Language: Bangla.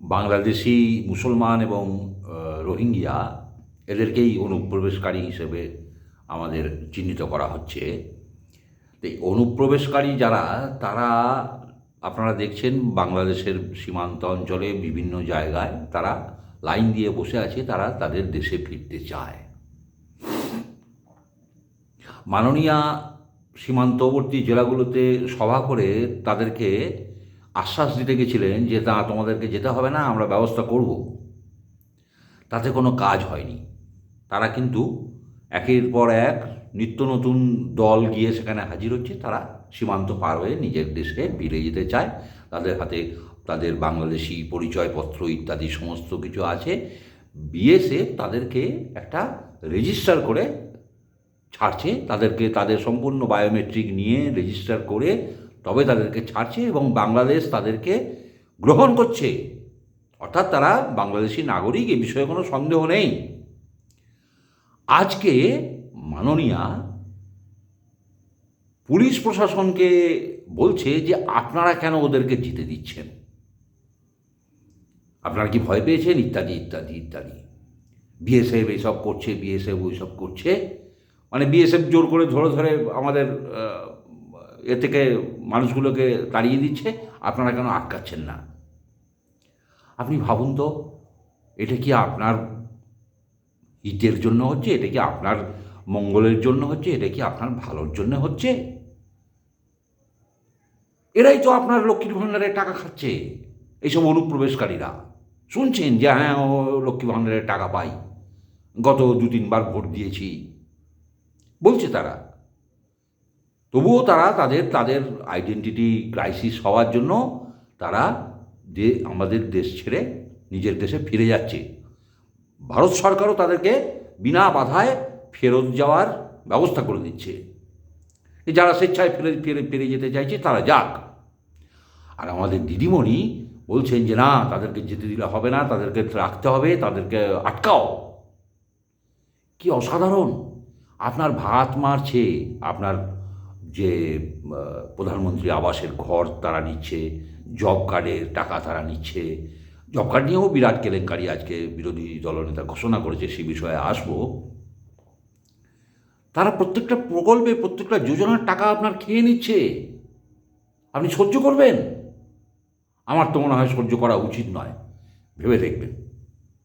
বাংলাদেশি মুসলমান এবং রোহিঙ্গিয়া এদেরকেই অনুপ্রবেশকারী হিসেবে আমাদের চিহ্নিত করা হচ্ছে। এই অনুপ্রবেশকারী যারা, তারা আপনারা দেখছেন বাংলাদেশের সীমান্ত অঞ্চলে বিভিন্ন জায়গায় তারা লাইন দিয়ে বসে আছে, তারা তাদের দেশে ফিরতে চায়। মাননীয়া সীমান্তবর্তী জেলাগুলোতে সভা করে তাদেরকে আশ্বাস দিতে গেছিলেন যে তা তোমাদেরকে যেতে হবে না, আমরা ব্যবস্থা করব। তাতে কোনো কাজ হয়নি। তারা কিন্তু একের পর এক নিত্য নতুন দল গিয়ে সেখানে হাজির হচ্ছে। তারা সীমান্ত পার হয়ে নিজের দেশে ফিরে যেতে চায়। তাদের হাতে তাদের বাংলাদেশি পরিচয়পত্র ইত্যাদি সমস্ত কিছু আছে। বিএসএফ তাদেরকে একটা রেজিস্টার করে ছাড়ছে। তাদেরকে তাদের সম্পূর্ণ বায়োমেট্রিক নিয়ে রেজিস্টার করে তবে তাদেরকে ছাড়ছে এবং বাংলাদেশ তাদেরকে গ্রহণ করছে। অর্থাৎ তারা বাংলাদেশি নাগরিক, এ বিষয়ে কোনো সন্দেহ নেই। আজকে মাননীয়া পুলিশ প্রশাসনকে বলছে যে আপনারা কেন ওদেরকে জিতে দিচ্ছেন? আপনারা কি ভয় পেয়েছেন? ইত্যাদি ইত্যাদি ইত্যাদি। বিএসএফ এইসব করছে, বিএসএফ ওইসব করছে। মানে বিএসএফ জোর করে ধরে ধরে আমাদের এ থেকে মানুষগুলোকে তাড়িয়ে দিচ্ছে, আপনারা কেন আটকাচ্ছেন না? আপনি ভাবুন তো, এটা কি আপনার হিতের জন্য হচ্ছে, এটা কি আপনার মঙ্গলের জন্য হচ্ছে, এটা কি আপনার ভালোর জন্য হচ্ছে? এরাই তো আপনার লক্ষ্মীর ভাণ্ডারের টাকা খাচ্ছে, এইসব অনুপ্রবেশকারীরা। শুনছেন যে হ্যাঁ ও লক্ষ্মী ভাণ্ডারের টাকা পাই, গত দু তিনবার ভোট দিয়েছি। বলছে তারা তবুও তারা তাদের তাদের আইডেন্টিটি ক্রাইসিস হওয়ার জন্য তারা যে আমাদের দেশ ছেড়ে নিজের দেশে ফিরে যাচ্ছে। ভারত সরকারও তাদেরকে বিনা বাধায় ফেরত যাওয়ার ব্যবস্থা করে দিচ্ছে। যারা স্বেচ্ছায় ফিরে ফিরে ফিরে যেতে চাইছে তারা যাক। আর আমাদের দিদিমণি বলছেন যে, না, তাদেরকে যেতে দিলে হবে না, তাদেরকে রাখতে হবে, তাদেরকে আটকাও। কি অসাধারণ! আপনার ভাত মারছে, আপনার যে প্রধানমন্ত্রী আবাসের ঘর তারা নিচ্ছে, জব কার্ডের টাকা তারা নিচ্ছে, জব কার্ড নিয়েও বিরাট কেলেঙ্কারি আজকে বিরোধী দলনেতা ঘোষণা করেছে সে বিষয়ে আসব। তারা প্রত্যেকটা প্রকল্পে প্রত্যেকটা যোজনার টাকা আপনার খেয়ে নিচ্ছে। আপনি সহ্য করবেন? আমার তো মনে হয় সহ্য করা উচিত নয়। ভেবে দেখবেন।